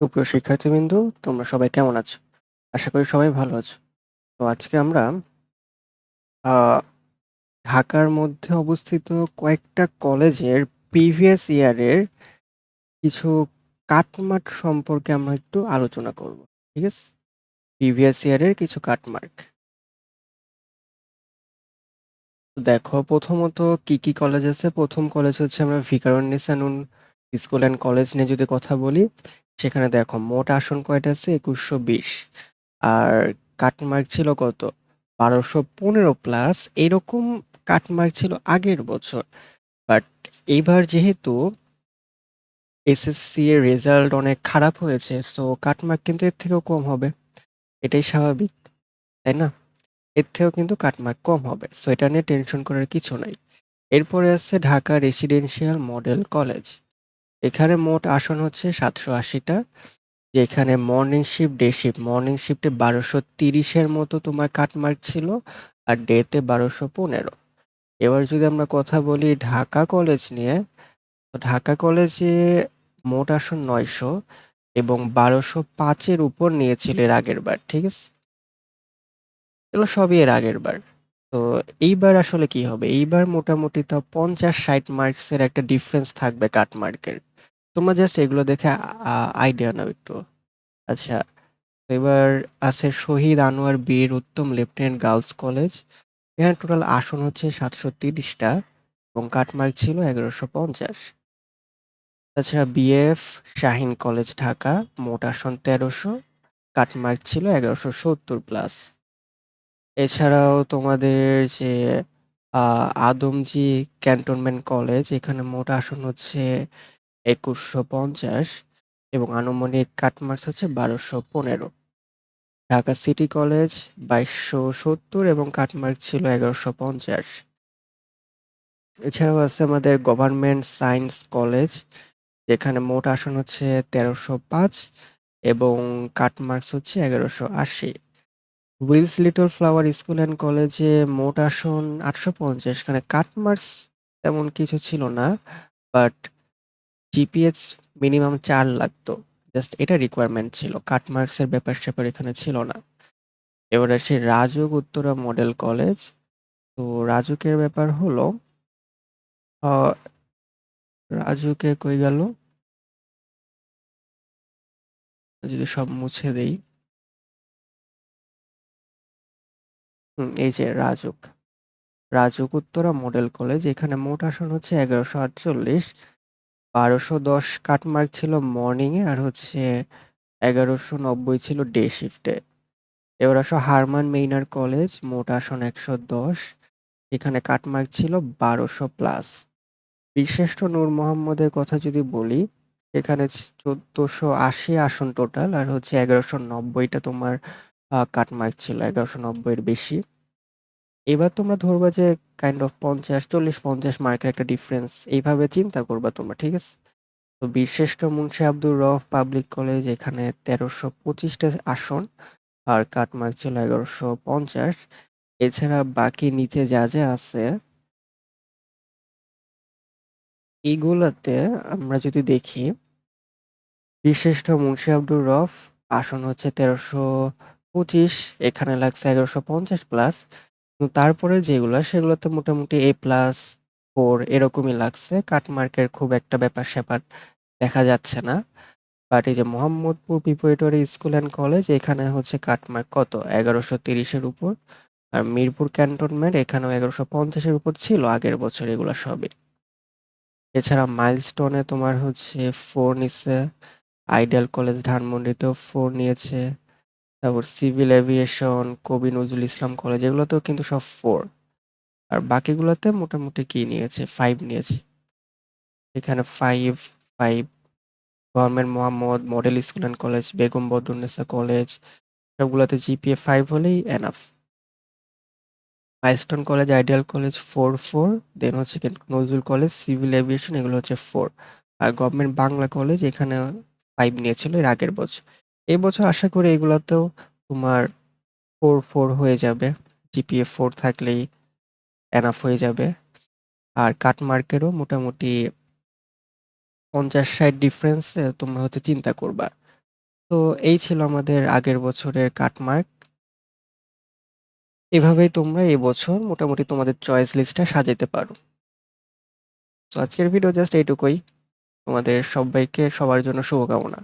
সুপ্রিয় শিক্ষার্থীবৃন্দ, তোমরা সবাই কেমন আছো? আশা করি সবাই ভালো আছো। তো আজকে আমরা ঢাকার মধ্যে অবস্থিত কয়েকটা কলেজের প্রিভিয়াস ইয়ারের কিছু কাটমার্ক সম্পর্কে আমরা একটু আলোচনা করব। ঠিক আছে? প্রিভিয়াস ইয়ারের কিছু কাটমার্ক। দেখো প্রথমত কি, কি কলেজ আছে? প্রথম কলেজ হচ্ছে আমরা Viqarunnisa Noon school and college নিয়ে যদি কথা বলি, সেখানে দেখো মোট আসন কয়টা আছে? ২১২০ আর কাটমার্ক ছিল কত? ১২১৫ প্লাস এরকম কাটমার্ক ছিল আগের বছর। বাট এইবার যেহেতু এসএসসি এর রেজাল্ট অনেক খারাপ হয়েছে, সো কাটমার্ক কিন্তু এর থেকেও কম হবে। এটাই স্বাভাবিক, তাই না? এর থেকেও কিন্তু কাটমার্ক কম হবে। সো এটা নিয়ে টেনশন করার কিছু নাই। এরপরে আছে ঢাকা রেসিডেন্সিয়াল মডেল কলেজ। এখানে মোট আসন হচ্ছে ৭৮০ টা। যেখানে morning shift, day shift. Morning শিফটে বারোশো তিরিশের মতো তোমার কাটমার্ক ছিল আর ডেতে ১২১৫। এবার যদি আমরা কথা বলি ঢাকা কলেজ নিয়ে, তো ঢাকা কলেজে মোট আসন ৯০০ এবং বারোশো পাঁচের উপর নিয়েছিল এর আগেরবার। ঠিক আছে? এগুলো সবই এর আগেরবার। তো এইবার আসলে কি হবে? এইবার মোটামুটি তাও ৫০-৬০ মার্কসের একটা ডিফারেন্স থাকবে কাটমার্কের। তোমরা জাস্ট এগুলো দেখে আইডিয়া নাও একটু। আচ্ছা, এবার আছে Shaheed Anwar Bir Uttam lieutenant girls college. এখানে টোটাল আসন হচ্ছে সাতশো তিরিশটা এবং কাটমার্ক ছিল ১১৫০। তাছাড়া বিএফ শাহীন কলেজ ঢাকা, মোট আসন তেরোশো কাটমার্ক ছিল ১১৭০ প্লাস। এছাড়াও তোমাদের যে আদমজী ক্যান্টনমেন্ট কলেজ, এখানে মোট আসন হচ্ছে ২১৫০ এবং আনুমানিক কাটমার্কস হচ্ছে ১২১৫। ঢাকা সিটি কলেজ ২২৭০ এবং কাটমার্ক ছিল ১১৫০। এছাড়াও আছে আমাদের গভর্নমেন্ট সায়েন্স কলেজ, যেখানে মোট আসন হচ্ছে ১৩০৫ এবং কাটমার্কস হচ্ছে ১১৮০। Wills little flower school and কলেজে মোট আসন ৮৫০ এখানে কাটমার্কস তেমন কিছু ছিল না। বাট জিপিএস মিনিমাম চার লাগতো। জাস্ট এটা রিকোয়ারমেন্ট ছিল। কাটমার্কস এর ব্যাপার-স্যাপার এখানে ছিল না। এবার আসি রাজুক উত্তরা মডেল কলেজ। তো রাজুকের ব্যাপার হলো রাজুকে কই গেল? যদি সব মুছে দেই। এই যে RAJUK. Rajuk Uttara model college. এখানে মোট আসন হচ্ছে ১১৪৮, ১২১০ কাটমার্ক ছিল মর্নিং এ আর হচ্ছে ১১৯০ ছিল ডে শিফটে। এবার আসো হারমান মেইনার কলেজ, মোট আসন ১১০, এখানে কাটমার্ক ছিল ১২০০ প্লাস। বীরশ্রেষ্ঠ নূর মোহাম্মদের কথা যদি বলি, এখানে ১৪৮০ আসন টোটাল আর হচ্ছে ১১৯০ টা তোমার আ কাটমার্ক ছিল ১১৯০ এর বেশি। এবার তোমরা ধরবা যে কাইন্ড অফ ৫০, ৪০-৫০ মার্কের একটা ডিফারেন্স এইভাবে চিন্তা করবা তোমরা, ঠিক আছে? তো বীরশ্রেষ্ঠ মুন্সি আব্দুর রউফ পাবলিক কলেজ এখানে ১৩২৫ টা আসন আর কাটমার্ক ছিল ১১৫০। এছাড়া বাকি নিচে যা, যা আছে এগুলাতে আমরা যদি দেখি বীরশ্রেষ্ঠ মুন্সি আব্দুর রউফ আসন হচ্ছে ১৩২৫ এখানে লাগছে ১১৫০ প্লাস। তারপরে যেগুলা সেগুলোতে মোটামুটি এ প্লাস, 4 এরকমই লাগছে। কাটমার্কের খুব একটা ব্যাপার-স্যাপার দেখা যাচ্ছে না। বাট এই যে Mohammadpur preparatory school and college এখানে হচ্ছে কাটমার্ক কত? ১১৩০ এর উপর। আর মিরপুর ক্যান্টনমেন্ট এখানেও ১১৫০ এর উপর ছিল আগের বছর এগুলা সবই। এছাড়া মাইলস্টোনে তোমার হচ্ছে 4 নিছে। আইডিয়াল কলেজ ধানমন্ডিতেও 4 নিয়েছে। তারপর সিভিল এভিয়েশন, কবি নজরুল ইসলাম কলেজ এগুলোতেও কিন্তু সব 4 আর বাকিগুলোতে মোটামুটি কি নিয়েছে? 5 নিয়েছে। এখানে 5, 5 government Mohammad model school and college, Begum Badrunnesa college সবগুলাতে GPA 5 হলেই enough. Milestone college, ideal college 4, 4 then হচ্ছে নজরুল কলেজ, সিভিল এভিয়েশন এগুলো হচ্ছে 4 আর গভর্নমেন্ট বাংলা কলেজ এখানে 5 নিয়েছিল এর আগের বছর। এই বছর আশা করি এগুলাতেও তোমার 4, 4 হয়ে যাবে। জিপিএ 4 থাকলেই এনাফ হয়ে যাবে। আর কাটমার্কেরও মোটামুটি ৫০-৬০ ডিফারেন্সে তোমরা হচ্ছে চিন্তা করবা। তো এই ছিল আমাদের আগের বছরের কাটমার্ক। এভাবেই তোমরা এই বছর মোটামুটি তোমাদের চয়েস লিস্টটা সাজাতে পারো। তো আজকের ভিডিও জাস্ট এইটুকুই। তোমাদের সব্বাইকে সবার জন্য শুভকামনা।